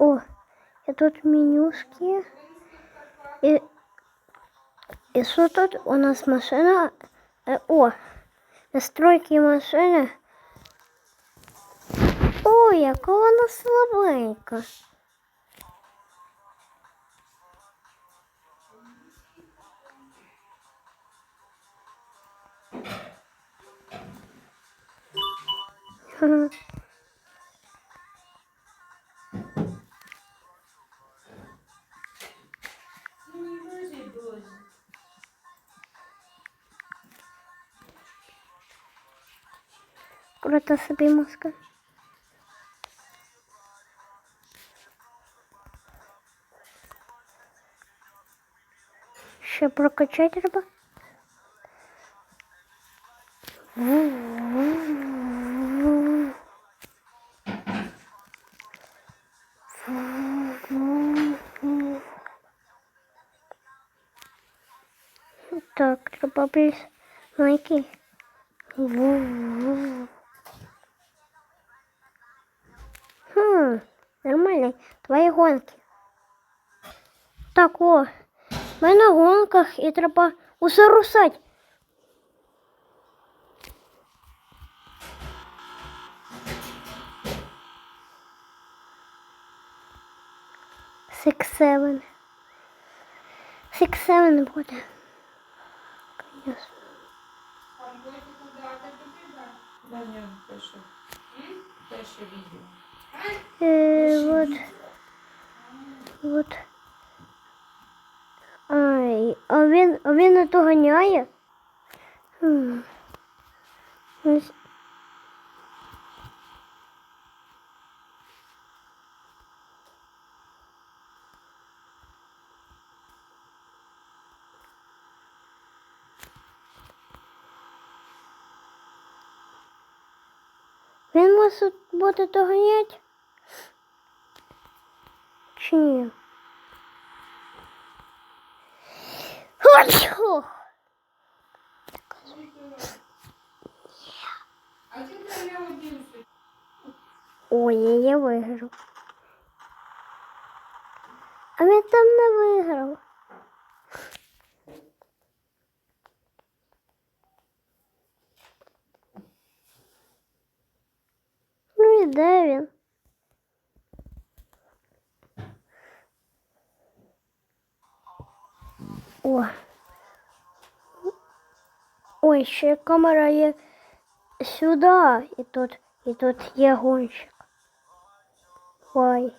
О, і тут менюшки. І, і що тут у нас машина? Е, О, настройки машини. О, яка вона слабенька. Ха-ха. Крута собі маска. Ще прокачати треба. Так, треба більш маленький. Хм, нормально. Твої гонки. Так, о, ми на гонках і треба усе русать. Six seven. Six seven буде. Конечно. Даня пише. Пише відео. Э, вот. Вот. Ай, а він, а він не доганяє? Хм. Він може буде доганяти? Чи ні? Ой, я виграв. А він там не виграв. Ну і де? О. Ой, ще камера є сюди. І тут, і тут є гонщик. Ой.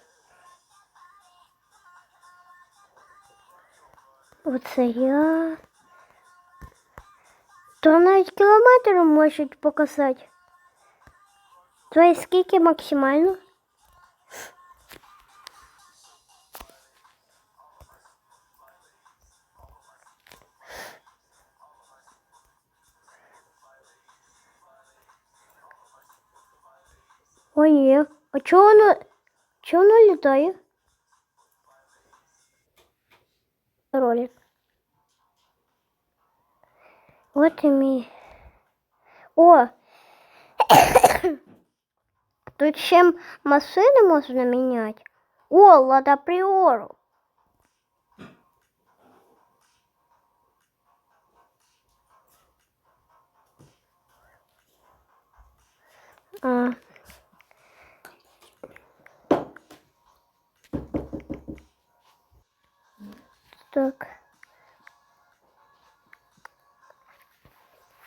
Оце я. То навіть кілометр можуть показати. Твої скільки максимально? О, ні. А чого воно, чого воно літає? Ролик. Вот и мій. О! Тут ще машини можна міняти. О, Лада Приору. А. Так.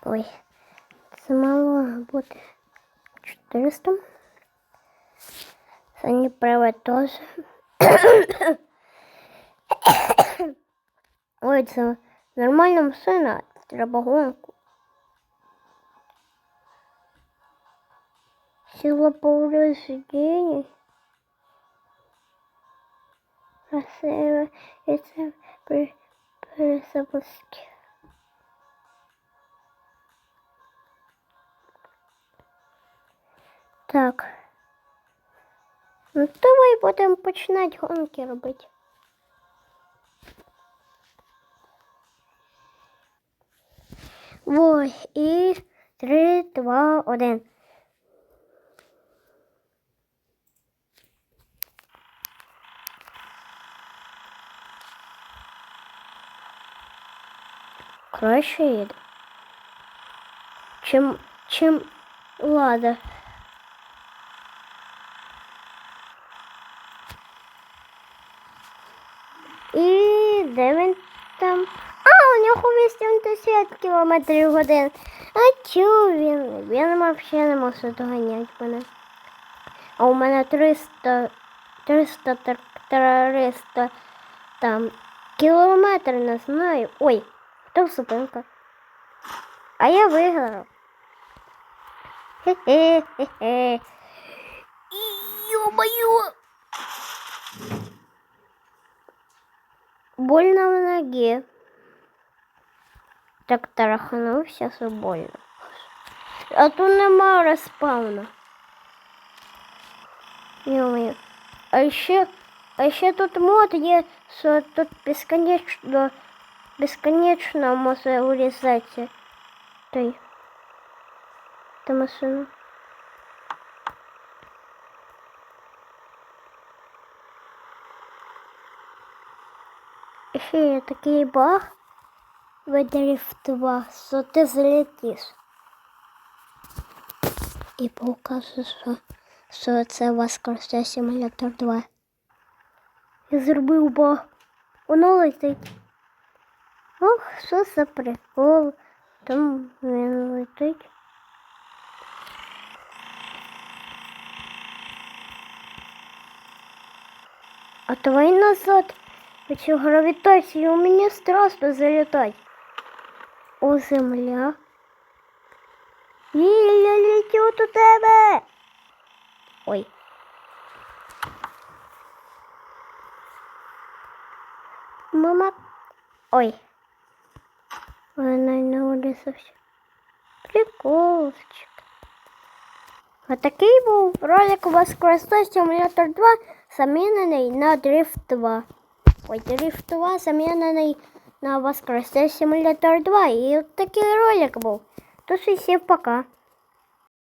Ой, це мало буде 400. Сані права теж. Ой, це нормальна машина, треба гонку. Сила повреждений. Красиво. І це при перезапуску. Так. Ну, давай будемо починати гонки робити. Ось, і три, два, один. Краще їде. Чим, чим лада. Нього 80 км в годину. А чого він? Він взагалі не може доганяти мене. А у мене 300, 300, 300 там кілометр не знаю. Ой, хто зупинка? А я виграв. Хе-хе-хе-хе. Больно в ноге. Так тарахнувся, що больно. А тут нема розпавна. Ё-моё. А ще, а ще тут мод є, що тут безконечно, безконечно може урізати той. Та машину. І ще є такий баг в дрифтова, що ти злетиш. І покаже, що, що це Воскресне Симулятор 2. Я зробив баг. Воно летить. Ох, що за прикол. Там він летить. А давай назад. Хочу гравитацию, у меня страшно залетать. О, земля. І я летю до тебе. Ой. Мама. Ой. Вона не улізався. Приколчик. А такий був ролик Воскресний Симулятор 2 замінений на Drift 2. Ой, Drift 2 замінений на Воскресний Симулятор 2. І от такий ролик. То і всім пока.